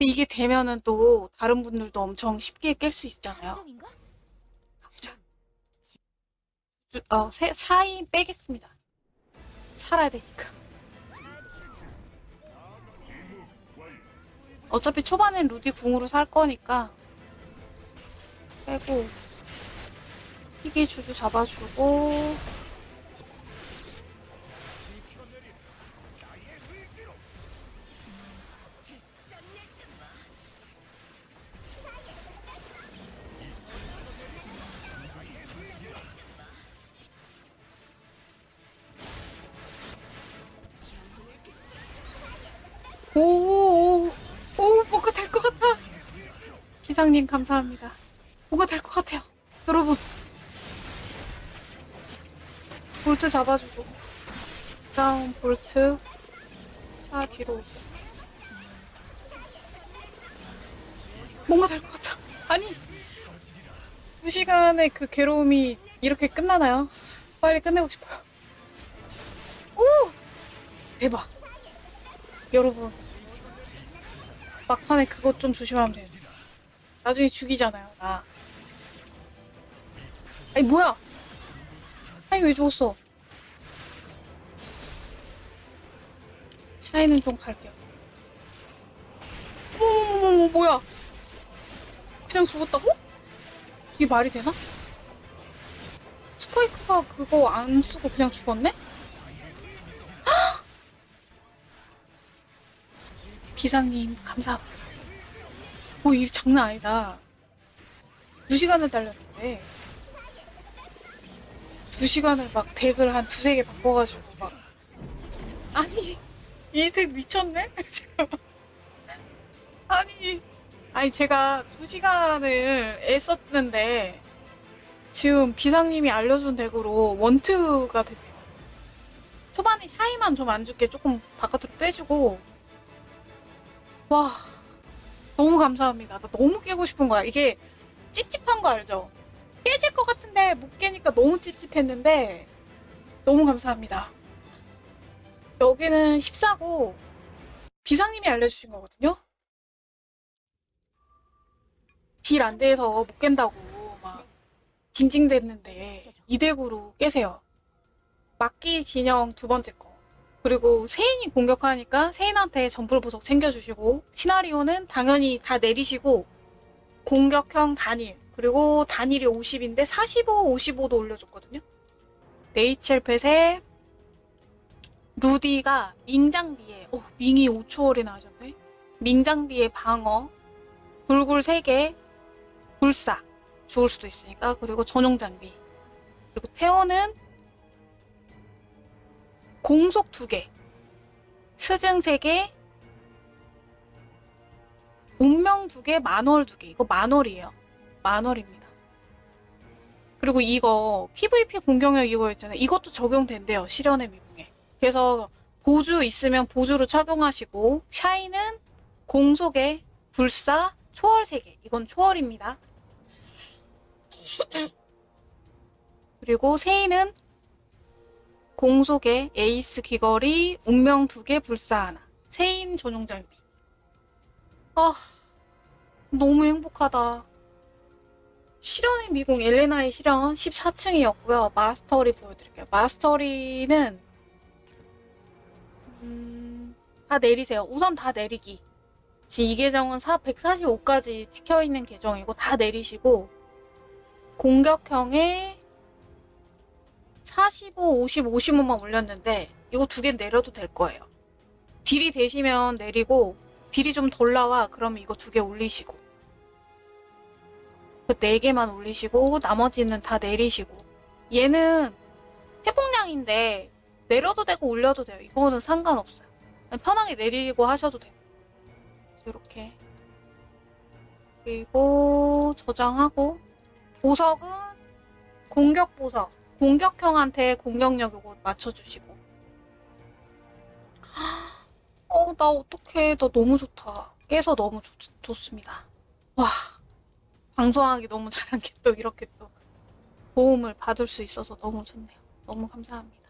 이게 되면은 또 다른 분들도 엄청 쉽게 깰 수 있잖아요. 가보자. 주- 어, 세, 사인 빼겠습니다. 살아야 되니까. 어차피 초반엔 루디 궁으로 살 거니까 빼고 희귀 주주 잡아주고 기상님 감사합니다. 뭐가 될 것 같아요. 여러분. 볼트 잡아주고. 다음 볼트. 차 뒤로. 뭔가 될 것 같아. 아니. 두 시간의 그 괴로움이 이렇게 끝나나요? 빨리 끝내고 싶어요. 오! 대박. 여러분. 막판에 그것 좀 조심하면 돼요. 나중에 죽이잖아요, 나. 아니, 뭐야! 아니, 왜 죽었어? 샤이는 좀 갈게요. 어머머머머, 뭐야! 그냥 죽었다고? 이게 말이 되나? 스파이크가 그거 안 쓰고 그냥 죽었네? 비상님 감사합니다. 오 이게 장난 아니다. 두 시간을 달렸는데 두 시간을 막 덱을 한 두세 개 바꿔가지고 막 아니 이 덱 미쳤네? 잠깐만 아니 아니 제가 두 시간을 애썼는데 지금 비상님이 알려준 덱으로 원투가 됐네요. 초반에 샤이만 좀 안 죽게 조금 바깥으로 빼주고 와, 너무 감사합니다. 나 너무 깨고 싶은 거야. 이게 찝찝한 거 알죠? 깨질 것 같은데 못 깨니까 너무 찝찝했는데 너무 감사합니다. 여기는 14고 비상님이 알려주신 거거든요? 딜 안 돼서 못 깬다고 막 징징댔는데 이덱으로 깨세요. 막기 진영 두 번째 거. 그리고 세인이 공격하니까 세인한테 전불 보석 챙겨주시고 시나리오는 당연히 다 내리시고 공격형 단일 그리고 단일이 50인데 45, 55도 올려줬거든요. 네이첼 펫에 루디가 밍장비에 오, 밍이 5초월이나 하셨네. 밍장비에 방어 불굴 3개 불사 죽을 수도 있으니까 그리고 전용 장비 그리고 태호는 공속 2개, 스증 3개, 운명 2개, 만월 2개. 이거 만월이에요. 만월입니다. 그리고 이거 PVP 공격력 이거 있잖아요. 이것도 적용된대요. 실현의 미궁에. 그래서 보주 있으면 보주로 착용하시고 샤이는 공속에 불사, 초월 3개. 이건 초월입니다. 그리고 세인은 공속에 에이스 귀걸이, 운명 두 개, 불사 하나. 세인 전용 장비. 아, 너무 행복하다. 실현의 미궁 엘레나의 실현 14층이었고요. 마스터리 보여드릴게요. 마스터리는 음, 다 내리세요. 우선 다 내리기. 지금 이 계정은 4, 145까지 찍혀있는 계정이고 다 내리시고 공격형에 45, 50, 55만 올렸는데 이거 두 개 내려도 될 거예요. 딜이 되시면 내리고 딜이 좀 덜 나와 그러면 이거 두 개 올리시고 그 네 개만 올리시고 나머지는 다 내리시고 얘는 회복량인데 내려도 되고 올려도 돼요. 이거는 상관없어요. 편하게 내리고 하셔도 돼요. 이렇게 그리고 저장하고 보석은 공격 보석 공격형한테 공격력 이거 맞춰주시고. 어, 나 어떡해. 나 너무 좋다. 깨서 너무 좋, 좋습니다. 와, 방송하기 너무 잘한 게 또 이렇게 또 도움을 받을 수 있어서 너무 좋네요. 너무 감사합니다.